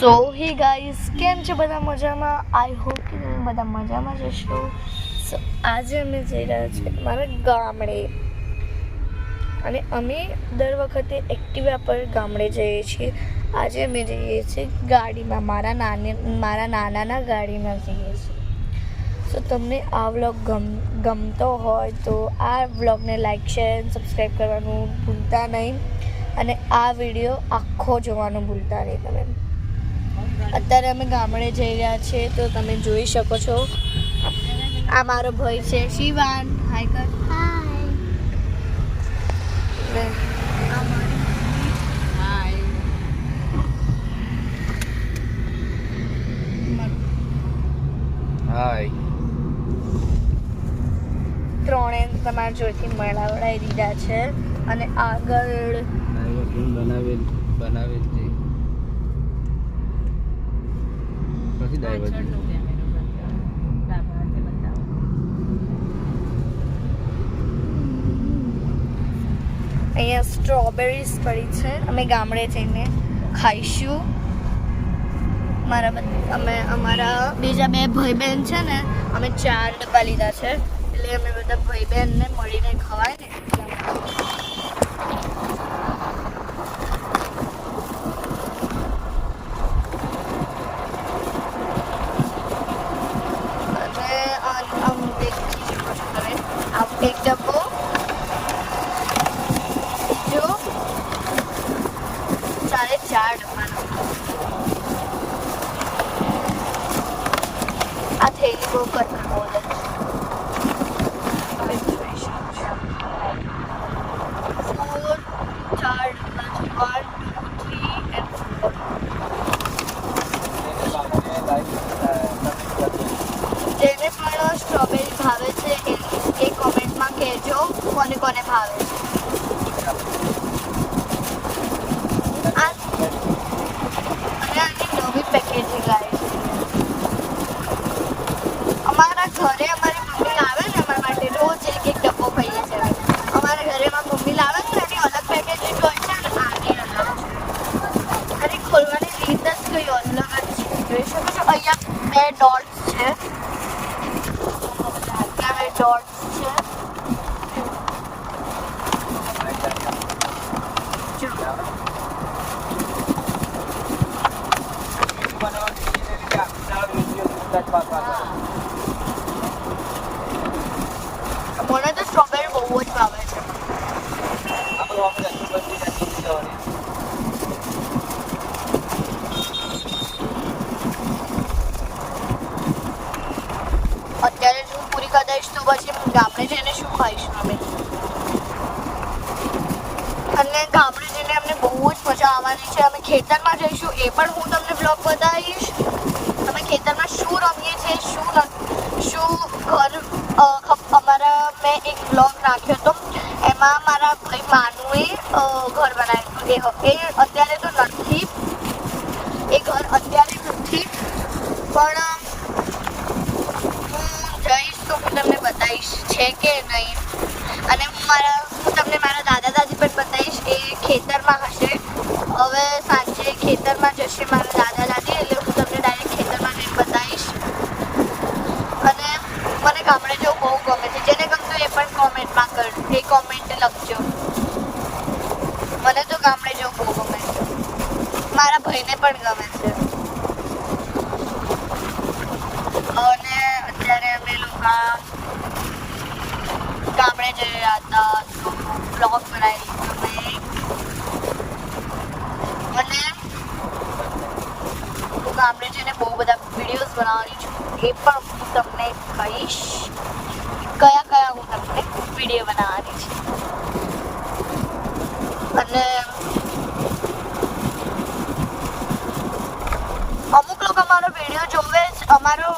સો હી guys કેમ છે બધા મજામાં? આઈ હોપ કે તમે બધા મજામાં જશો સો આજે અમે જઈ રહ્યા છીએ મારા ગામડે. અને અમે દર વખતે એક્ટિવા પર ગામડે જઈએ છીએ. આજે અમે જઈએ છીએ ગાડીમાં મારા નાની મારા નાનાના ગાડીમાં જઈએ છીએ. સો તમને આ વ્લોગ ગમ ગમતો હોય તો આ વ્લોગને લાઇક શેર અને સબસ્ક્રાઈબ કરવાનું ભૂલતા નહીં. અને આ વીડિયો આખો જોવાનું ભૂલતા નહીં તમે. અત્યારે અમે ગામડે જઈ રહ્યા છીએ તો તમે જોઈ શકો છો. આ મારો ભાઈ છે શિવાન. હાય કર. હાય ત્રણે તમારા જોડેથી મળાવડાવી દીધા છે. અને આગળ બનાવેલ? બનાવેલ છે. અહીંયા સ્ટ્રોબેરીઝ પડી છે. અમે ગામડે જઈને ખાઈશું. મારા અમે અમારા બીજા બે ભાઈ બહેન છે ને અમે ચાર ડબ્બા લીધા છે. એટલે અમે બધા ભાઈ બહેનને મળીને ખવાય ને એટલા માટે. અને આ- આમ દેખી શકો છો તમે આ એક ડબ્બો જો ચારે ચાર ડબ્બાનો આ થેલી બહુ કટકા બોલે તમે જોઈ શકો છો ફોર ચાર ડબ્બા છે one two three and four જેને પણ સ્ટ્રોબેરી ભાવે છે એ એ કોમેન્ટમાં કહેજો કોને કોને ભાવે છે આ અને આની નવી પેકેજિંગ આવી છે અમારા ઘરે અમારી મમ્મી લાવે ને અમારા માટે રોજ એક એક ડબ્બો ખાઈએ છે અમારા ઘરે માં મમ્મી લાવે ને એની અલગ પેકેજિંગ હોય છે અને આની અલગ છે અને ખોલવાની રીત જ કઈ અલગ જ છે જોઈ શકો છો અહીંયા બે ડોટ્સ છે ત્યાં બે ડોટ્સ છે જો અત્યારે જો પૂરી કરી દઈશ તો પછી ગામડે જઈને શું ખાઈશું અમે? અને ગામડે જઈને અમને બહુ જ મજા આવવાની છે. અમે ખેતરમાં જઈશું. એ પણ હું તમને બ્લોગ બતાવીશ. અમે ખેતરમાં શું રમીએ છીએ, શું શું ઘર અમારા મેં એક બ્લોગ રાખ્યો હતો. એમાં મારા ભાઈ માનુએ ઘર બનાવ્યું. એ અત્યારે તો નથી. એ ઘર અત્યારે નથી. પણ હું જઈશ તો હું તમને બતાવીશ છે કે નહીં. અને મારા હું તમને મારા દાદા દાદી પણ બતાવીશ. એ ખેતરમાં હશે. હવે સાંજે ખેતરમાં જશે મારા દાદા દાદી, એટલે હું તમને ડાયરેક્ટ ખેતરમાં જઈને બતાવીશ. અને મને ગામડે જવું બહુ ગમે છે. જેને ગમતું એ પણ કોમેન્ટમાં કર, એ કોમેન્ટ લખજો. મને તો ગામડે જવું બહુ ગમે છે. મારા ભાઈને પણ ગમે છે. અને અત્યારે અમે લોકો ગામડે જઈ રહ્યા હતા. બ્લોગ બનાવી દીધો મેં અને જઈને બહુ બધા વિડીયોઝ બનાવવાની છું. એ પણ હું તમને કહીશ કયા કયા હું તમને વીડિયો બનાવવાની છે. અને અમુક લોકો અમારો વીડિયો જોવે છે અમારો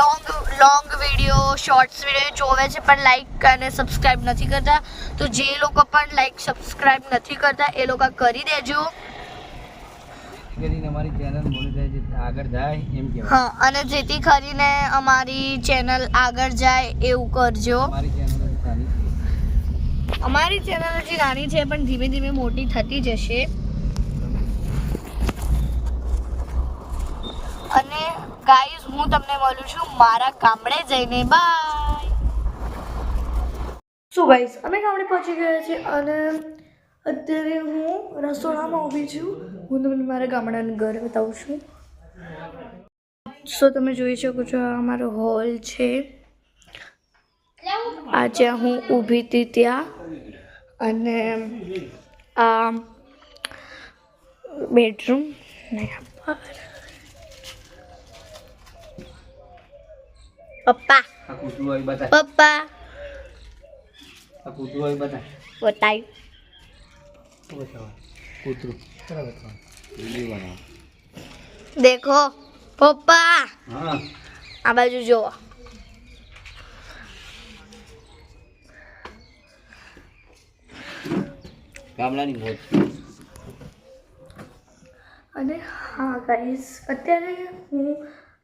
long long video shorts video જોવે છે, પણ લાઈક અને સબસ્ક્રાઈબ નથી કરતા. તો જે લોકો પણ લાઈક સબસ્ક્રાઈબ નથી કરતા, એ લોકો કરી દેજો. કરીને અમારી ચેનલ આગળ જાય એમ કહેવાય. હા અને જેથી કરીને અમારી ચેનલ આગળ જાય એવું કરજો. અમારી ચેનલ સારી છે. અમારી ચેનલ હજી નાની છે પણ ધીમે ધીમે મોટી થતી જશે. અને ગાઈઝ હું તમને મળું છું મારા ગામડે જઈને બાય સો ગાઈઝ અમે ગામડે પહોંચી ગયા છીએ અને અત્યારે હું રસોડામાં ઊભી છું. હું તમને મારા ગામડાનું ઘર બતાવું છું. સો તમે જોઈ શકો છો આ અમારો હોલ છે. આ જ્યાં હું ઊભી હતી ત્યાં. અને આ બેડરૂમ પપ્પા. પપ્પા. બતાવ્યું બતાવો કૂતરું દેખો પપ્પા આ બાજુ જુઓ ગામડાની મોજ અને હા ગાઈઝ અત્યારે હું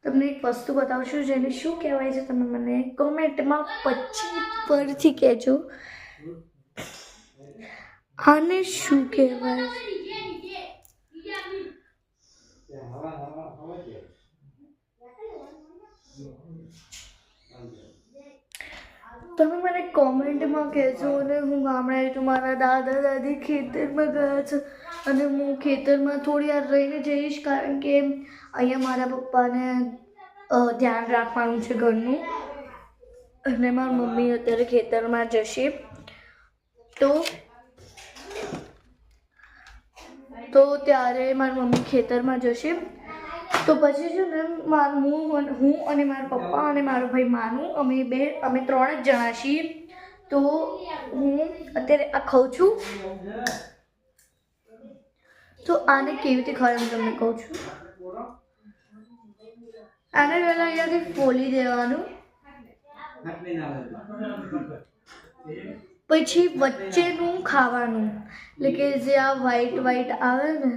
તમને એક વસ્તુ બતાવું છું જેને શું કહેવાય છે તમે મને કોમેન્ટમાં પછી પરથી કહેજો. આને શું કહેવાય? તમે મને કોમેન્ટમાં કહેજો અને હું ગામડે તો મારા દાદા દાદી ખેતરમાં ગયા છે અને હું ખેતરમાં થોડી વાર રહીને જઈશ કારણ કે અહીંયા મારા પપ્પાને ધ્યાન રાખવાનું છે ઘરનું. અને મારી મમ્મી અત્યારે ખેતરમાં જશે. તો તો ત્યારે મારી મમ્મી ખેતરમાં જશે. તો પછી છે ને મારું હું હું અને મારા પપ્પા અને મારો ભાઈ માનું, અમે બે, અમે ત્રણ જ જણા છીએ. તો હું અત્યારે આ ખાઉં છું. તો આને કેવી રીતે ખાય હું તમને કહું છું? આને પહેલાં અહીંયાથી ફોલી દેવાનું. પછી વચ્ચેનું ખાવાનું. એટલે કે જે આ વ્હાઈટ વ્હાઈટ આવે ને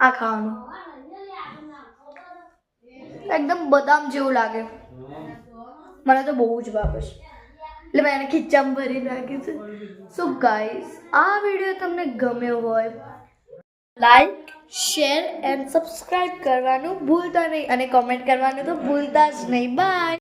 આ ખાવાનું. એકદમ બદામ જેવું લાગે. મને તો બહુ જ ભાવે છે. એટલે મેં એને ખીચામાં ભરી નાખી છે. સો ગાઈઝ આ વીડિયો તમને ગમ્યો હોય લાઈક શેર એન્ડ સબસ્ક્રાઈબ કરવાનું ભૂલતા નહીં. અને કોમેન્ટ કરવાનું તો ભૂલતા જ નહીં. બાય